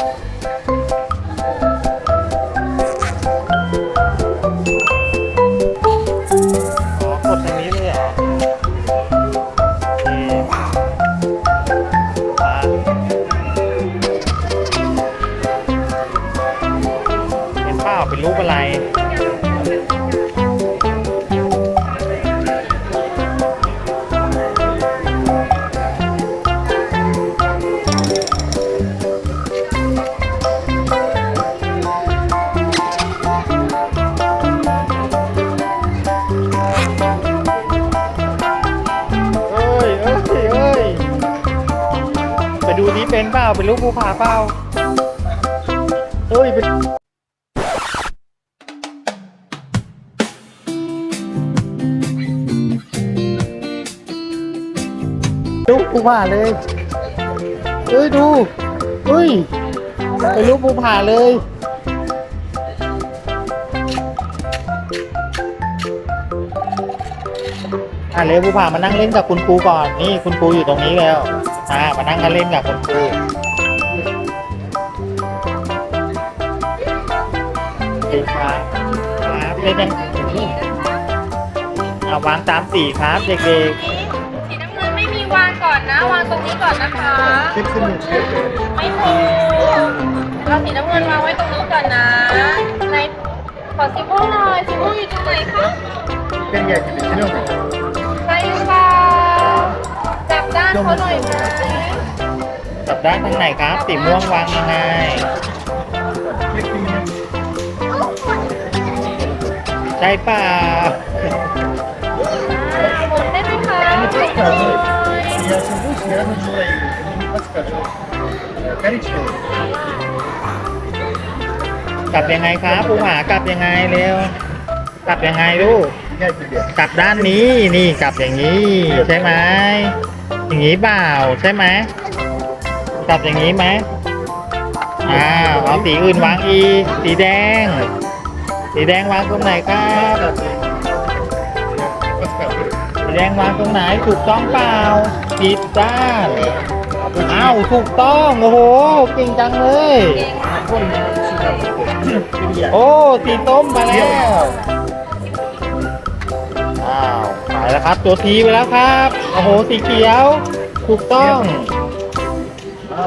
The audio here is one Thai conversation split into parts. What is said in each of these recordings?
อ๋ ไปดูนี้เป็นเปล่าเป็นลูกภูผาเปล่าเอ้ยเป็นลูกภูผาเลยเอ้ยดูเฮ้ยเป็นลูกภูผาเลยอะเร็วภูผามานั่งเล่นกับคุณครูก่อนนี่คุณครูอยู่ตรงนี้แล้ว อ่ามานั่งกันเล่นกับคุณครูสีครับครับเล่นยังอ่าวางตามสีครับเด็กสีน้ำเงินไม่มีวางก่อนนะ วางตรงนี้ก่อนนะคะๆขึ้นขึ้นไม่ถูกเราสีน้ำเงินวางไว้ตรงนี้ก่อนนะในขอสีม่วงหน่อยสีม่วงอยู่ตรงไหนคะ เป็นใหญ่เป็นเรื่องานเขาหน่อยไหม จับด้านทางไหนครับ สีม่วงวางยังไง ใช่เปล่า หมุนได้ไหมคะ Я сижу, я называю, не подскажу. Коричневый. กลับยังไงครับภูผากลับยังไงเร็ว กลับยังไงลูก Я тебе. กลับด้านนี้นี่กลับอย่างนี้ ใช่ไหม อย่างนี้เปล่าใช่ไหมจับอย่างนี้ไหมอ่าเอาสีอื่นวางอีสีแดง สีแดงวางตรงไหนครับสีแดงวางตรงไหนถูกต้องเปล่าผิดจ้านอ้าวถูกต้องโอ้โหเก่งจังเลย โอ้สีต้มมาแล้วายแล้วครับ ตัวทีไปแล้วครับ โอ้โห สีเขียว ถูกต้อง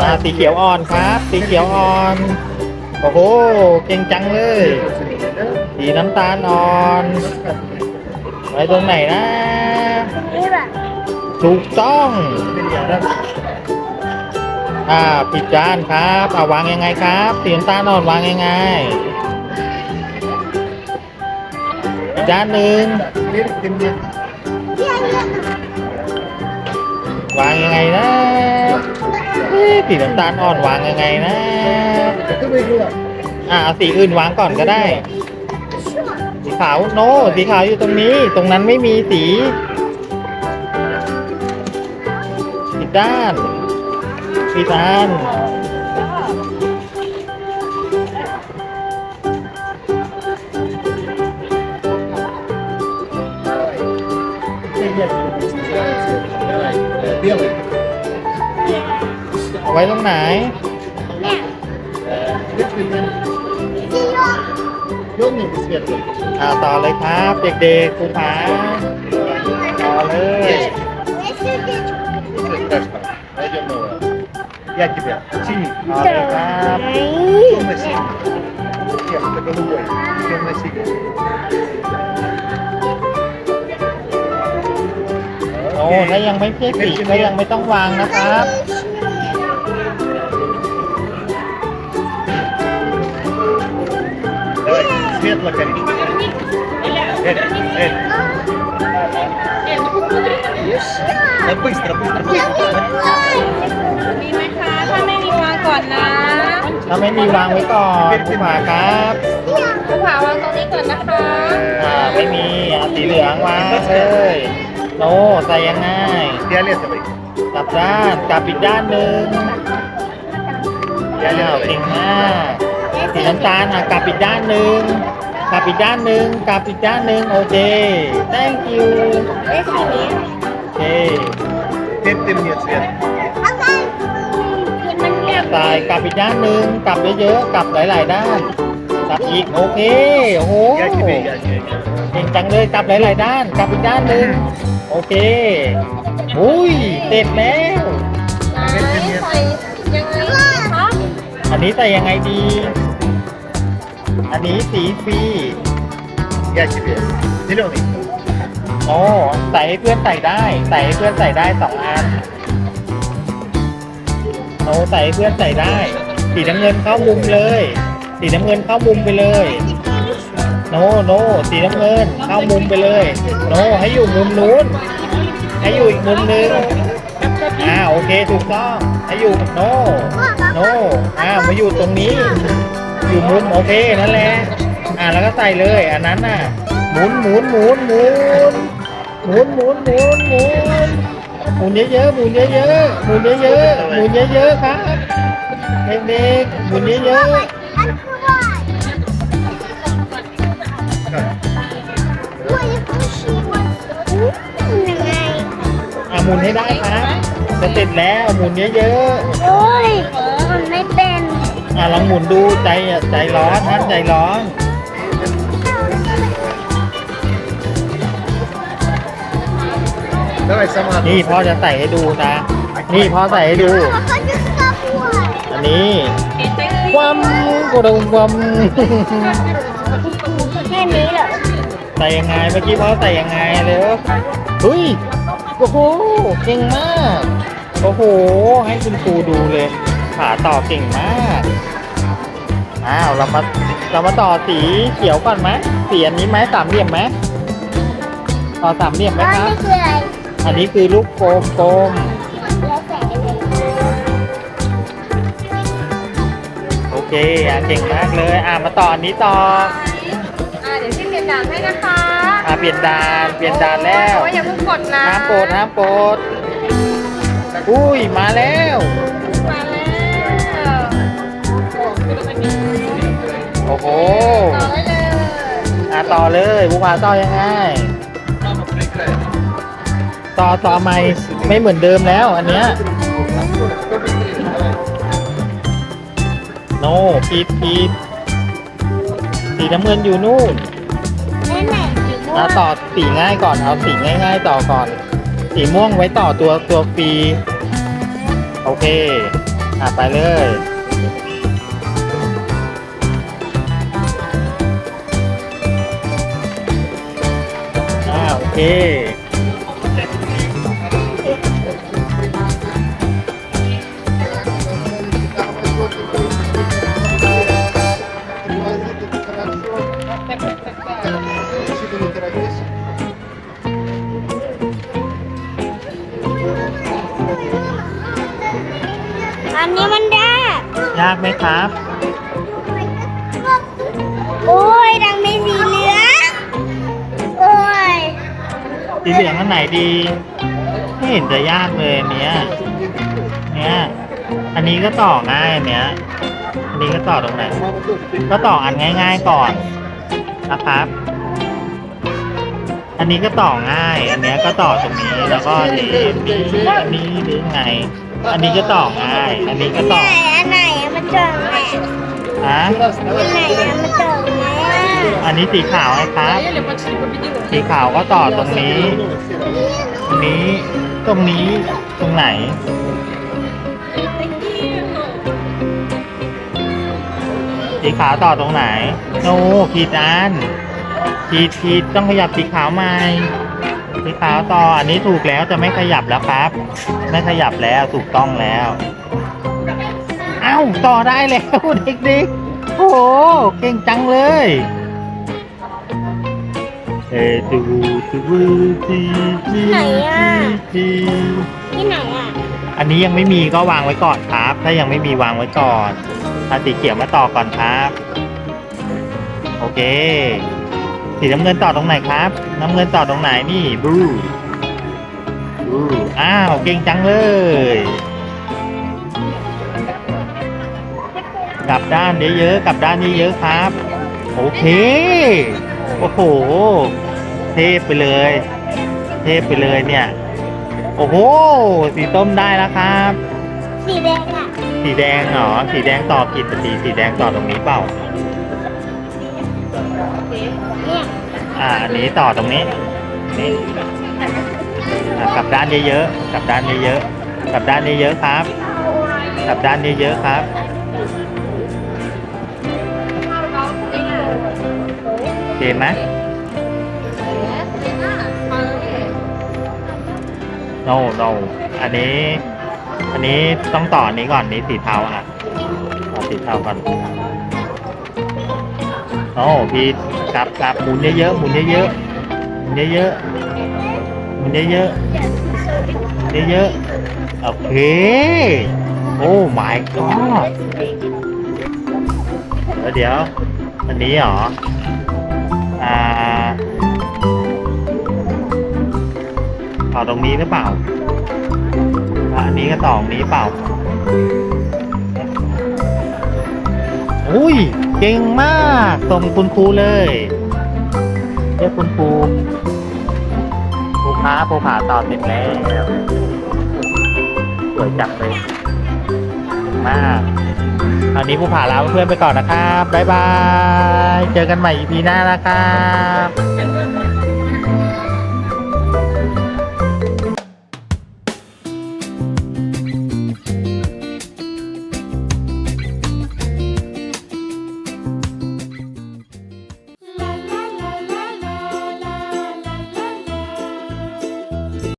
อ่สีเขียวอ่อนครับ สีเขียวอ่อน โอ้โห เก่งจังเลย สีน้ำตาลอ่อนไว้ตรงไหนนะถูกต้องอ่าผิดจานครับอาวางยังไงครับสีน้ำตาลอ่อนวางยังไงจานหนึ่ง วางยังไงนะสีน้ำตาลอ่อนวางยังไงนะอ่าสีอื่นวางก่อนก็ได้ สีขาวโนสีขาวอยู่ตรงนี้ ตรงนั้นไม่มีสีสีด้านสีด้านเย็น เบี้ยวอีไว้ตรงไหนย่ยนี่นกหนึ่งเป็นสิบเอ็ดเลยอ่าต่อเลยครับ เด็กๆคุณผาต่อเลยยากกินแบบจีนต่อเลยครับต้มมาชิ้นเกี่ยวกับลูกเลยต้มมาชิ้น ถ้ายังไม่เพี้ยสีก็ยังไม่ต้องวางนะครับ Давай, светло-коричневый. Эль, Эль. Да быстро, быстро, быстро. มีไหมคะ ถ้าไม่มีวางก่อนนะ ถ้าไม่มีวางไว้ก่อนครูผาครับ ภูผาวางตรงนี้ก่อนนะคะ อ่าไม่มีอ่ะสีเหลืองวางเลย โอ้ใส่ยังไง Dialet apa ini? กลับด้านกลับอีกด้านหนึ่งอ้าวเก่งมากสีน้ำตาลอะกลับอีกด้านหนึ่งกลับอีกด้านหนึ่งกลับอีกด้านหนึ่งโอเค thank you เอ๊ะสีนี้โอเค Tim-tim dia Sven. อะไรมันแบบ ใส่กลับอีกด้านหนึ่งกลับเยอะๆกลับหลาย ๆ ด้าน จับอีกโอเคโอ้โหเก่งจังเลยจับหลาย ๆ ด้านจับอีกด้านหนึ่งโอเคอุ้ยเสร็จแล้วใส่ยังไงคะอันนี้ใส่ยังไงดี อันนี้สีฟีแยกชิมเลยนี่เรื่องนี้โอ้ใส่ให้เพื่อนใส่ได้ใส่ให้เพื่อนใส่ได้สองอันโอ้ใส่ให้เพื่อนใส่ได้ สีน้ำเงินเข้ามุมเลย สีน้ำเงินเข้ามุมไปเลย โนโนสีน้ำเงินเข้ามุมไปเลย โนให้อยู่มุมนู้น ให้อยู่อีกมุมหนึงอ่าโอเคถูกต้องให้อยู่โนโนอ่ามาอยู่ตรงนี้ อยู่มุมโอเคนั่นแหละอ่าแล้วก็ใส่เลยอันนั้นน่ะหมุนหมุนหมุนหมุนหมุนหมุนหมุนหมุนหมุนเยอะๆหมุนเยอะๆหมุนเยอะๆหมุนเยอะๆครับเด็กๆหมุนเยอะๆ ยัอาหมุนให้ได้ครับจะติดแล้วหมุนเยอะๆโอ้ยมันไม่เป็นๆอะลองหมุนดูใจอะใจร้อนท่านใจร้อนได้สมาธินี่พ่อจะใส่ให้ดูนะ นี่พ่อใส่ให้ดูอันนี้ความ กระดงวัมแค่นี้เหรอใส่ยังไงเมื่อกี้พ่อใส่ยังไงเลยเฮ้ยโอ้โหเก่งมากโอ้โห ให้คุณครูดูเลยขาต่อเก่งมากอ้าวเรามาเรามาต่อสีเขียวก่อนไหมสีอันนี้ไหมสามเหลี่ยมไหมต่อสามเหลี่ยมไหมแล้วครับนี่คืออะไรอันนี้คือลูกโกลม เคอะเก่งมากเลย อะมาต่ออันนี้ต่อ อ่าเดี๋ยวที่เปลี่ยนด่านให้นะคะอะเปลี่ยนดานเปลี่ยนดานแล้วโอ้ยอย่าเพิ่งกดนะห้ามโปรดห้ามโปรดอุ้ยมาแล้วมาแล้วโอ้โหต่อได้เลยอะต่อเลยบูพาต่อยังไงต่อต่อไม่ไม่เหมือนเดิมแล้วอันเนี้ย นผิดผิดสีน้ำเงินอยู่นู่นแม่ไหนสีม่วอะงต่อสีง่ายก่อน เอาสีง่าย ๆ ต่อก่อน สีม่วงไว้ต่อตัวตัวฟรีโอเค อะไปเลย อ่าโอเค มครับ โอ้ยดังมีสีเหลืองโอ้ยสีเหลืองอันไหนดี ไม่เห็นจะยากเลยอันเนี้ยเนี้ยอันนี้ก็ต่อง่ายอันเนี้ยอันนี้ก็ต่อตรงไหน ก็ต่ออันง่าย ๆก่อนนะครับ อันนี้ก็ต่อง่าย อันเนี้ยก็ต่อตรงนี้ แล้วก็นี่นี่อันนี้หรือไง อันนี้ก็ต่อง่าย อันนี้ก็ไหนต่ออันไหนอะมัน เจอไหนฮะอันไหนอะมันเจอไหนอะอันนี้สีขาวไงครับ สีขาวก็ต่อตรงนี้ ตรงนี้ ตรงนี้ ตรงไหน สีขาวต่อตรงไหน โน้ผิดอันผิดผิดต้องขยับสีขาวใหม่ สีขาวต่อ อันนี้ถูกแล้วจะไม่ขยับแล้วครับ ไม่ขยับแล้วถูกต้องแล้ว เอ้าต่อได้แล้วเด็กๆ โอ้โห เก่งจังเลยเอตูตูจีจีจีที่ไหนอะอันนี้ยังไม่มีก็วางไว้ก่อนครับ ถ้ายังไม่มีวางไว้ก่อนเอาสีเขียวมาต่อก่อนครับ โอเค สีน้ำเงินต่อตรงไหนครับ น้ำเงินต่อตรงไหนนี่บลูบลูอ้าวเก่งจังเลย กลับด้านเยอะๆกลับด้านเยอะๆครับ โอเค โอ้โห เทพไปเลย เทพไปเลยเนี่ย โอ้โห สีส้มได้แล้วครับ สีแดงอะสสีแดงเหรอ สีแดงต่อกี่สีสีแดงต่อตรงนี้เปล่า เนี่ยอ่าอันนี้ต่อตรงนี้ นี่อะกลับด้านเยอะๆกลับด้านเยอะๆกลับด้านเยอะๆครับ กลับด้านเยอะๆครับ เคไหม no no อันนี้ อันนี้ต้องต่อนนี้ก่อนนี้สีเทาอะเอสีเทาก่อนโอ้พี่กลับกลับหมุนเยอะๆหมุนเยอะๆหมุนเยอะๆหมุนเยอะๆหมุนเยอะๆโอเคโอ้ my god เดี๋ยวเดี๋ยวอันนี้เหรอ อ่าต่อตรงนี้หรือเปล่าอันนี้ก็ต่อตรงนี้เปล่าอุ้ยเก่งมากส่งคุณครูเลยเรียกคุณครูครูค้าครูผ่าตอบเสร็จแล้วสวยจังเลย มากคราวนี้ผู้ผ่าลาเพื่อนไปก่อนนะครับ บ๊ายบาย เจอกันใหม่ EP หน้านะครับ